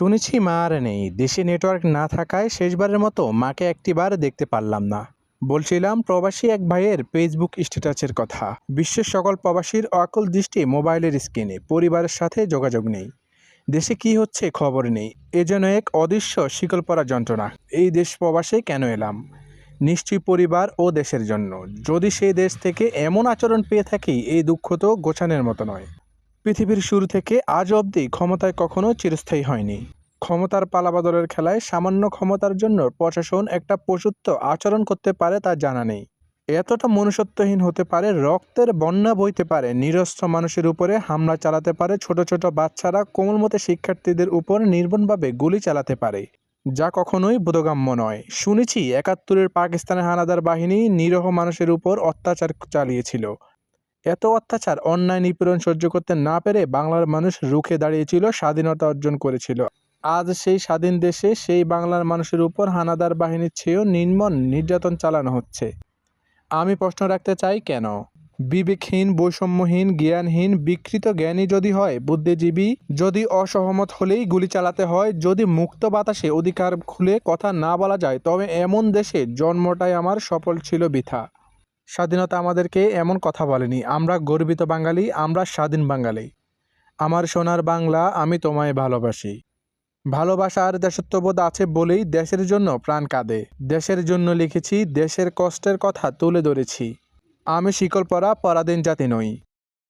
শুনেছি, মা আর নেই। দেশে নেটওয়ার্ক না থাকায় শেষবারের মতো মাকে একটিবার দেখতে পারলাম না। বলছিলাম, প্রবাসী এক ভাইয়ের ফেসবুক স্ট্যাটাসের কথা। বিশ্বের সকল প্রবাসীর অকল দৃষ্টি মোবাইলের স্ক্রিনে, পরিবারের সাথে যোগাযোগ নেই। দেশে কি হচ্ছে খবর নেই। এ যেন এক অদৃশ্য শিকল পরা যন্ত্রণা। এই দেশ প্রবাসে কেন এলাম? নিশ্চয়ই পরিবার ও দেশের জন্য। যদি সেই দেশ থেকে এমন আচরণ পেয়ে থাকি, এই দুঃখ তো গোছানোর মতো নয়। পৃথিবীর শুরু থেকে আজ অবধি ক্ষমতায় কখনো চিরস্থায়ী হয়নি। ক্ষমতার পালাবাদলের খেলায় সামান্য ক্ষমতার জন্য প্রশাসন একটা পশুত্ব আচরণ করতে পারে তা জানা নেই। এতটা মনুষ্যত্বহীন হতে পারে, রক্তের বন্যা বইতে পারে নিরস্ত্র মানুষের উপরে হামলা চালাতে পারে, ছোট ছোট বাচ্চারা কোমলমতে শিক্ষার্থীদের উপর নির্মমভাবে গুলি চালাতে পারে, যা কখনোই বোধগাম্য নয়। শুনেছি একাত্তরের পাকিস্তানের হানাদার বাহিনী নিরহ মানুষের উপর অত্যাচার চালিয়েছিল। এত অত্যাচার, অন্যায় নিপীড়ন সহ্য করতে না পেরে বাংলার মানুষ রুখে দাঁড়িয়েছিল, স্বাধীনতা অর্জন করেছিল। আজ সেই স্বাধীন দেশে সেই বাংলার মানুষের উপর হানাদার বাহিনীর চেয়েও নির্মম নির্যাতন চালানো হচ্ছে। আমি প্রশ্ন রাখতে চাই, কেন? বিবেকহীন, বৈষম্যহীন, জ্ঞানহীন, বিকৃত জ্ঞানী যদি হয়, বুদ্ধিজীবী যদি অসহমত হলেই গুলি চালাতে হয়, যদি মুক্ত বাতাসে অধিকার খুলে কথা না বলা যায়, তবে এমন দেশে জন্মটাই আমার সফল ছিল বৃথা। স্বাধীনতা আমাদেরকে এমন কথা বলেনি, আমরা গর্বিত বাঙালি, আমরা স্বাধীন বাঙালি। আমার সোনার বাংলা আমি তোমায় ভালোবাসি। ভালোবাসার দেশত্ববোধ আছে বলেই দেশের জন্য প্রাণ কাঁদে। দেশের জন্য লিখেছি, দেশের কষ্টের কথা তুলে ধরেছি। আমি শিকল পরা পরাধীন জাতি নই।